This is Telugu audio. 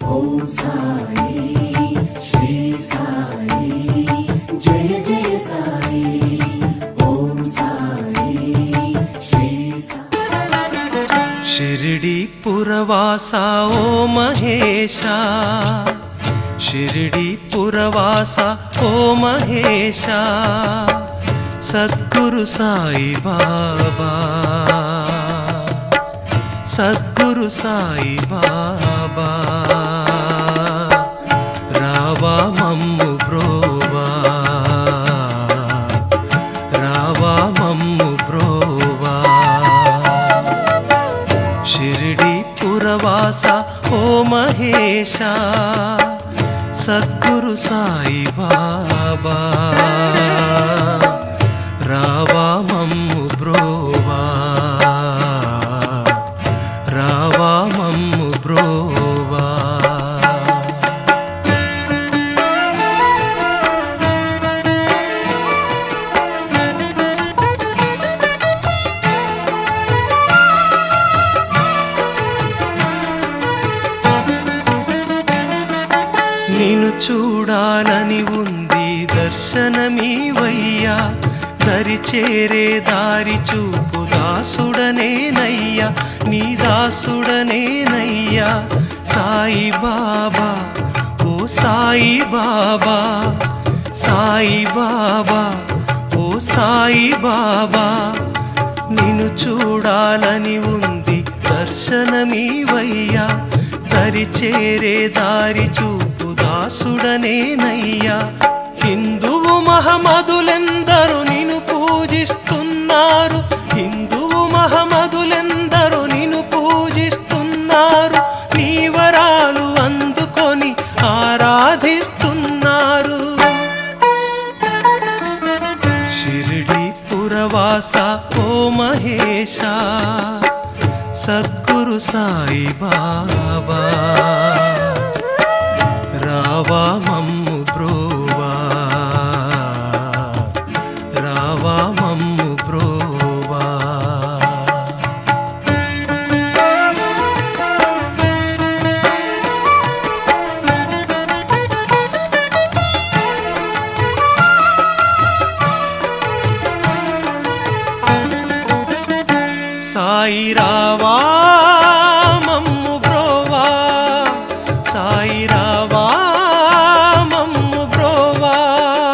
ఓం సాయి శ్రీ సాయి జయ జయ సాయి ఓం సాయి శ్రీ షిరిడి పురవాస ఓ మహేశ షిరిడి పురవాస ఓ మహేశ సద్గురు సాయి బాబా సద్గురు సాయి బాబా. రావా మమ్ము బ్రోవా రావా మమ్ము బ్రోవా షిరిడి పురవాస ఓ మహేష సద్గురు సాయి బాబా. రావా మమ్ము బ్రోవా నిన్ను చూడాలని ఉంది దర్శనమీవయ్యా? దరి చేరే దారి చూపు దాసుడనే నీ దాసుడనేనయ్యా సాయి బాబా ఓ సాయి బాబా సాయి బాబా ఓ సాయి బాబా. నిన్ను చూడాలని ఉంది దర్శనమీవయ్యా. దరి చేరే దారి చూపు దాసుడనేనయ్యా హిందువు మహమదు పురవాస ఓ మహేశ సద్గురు సాయి బాబా. రావా சாயிராவா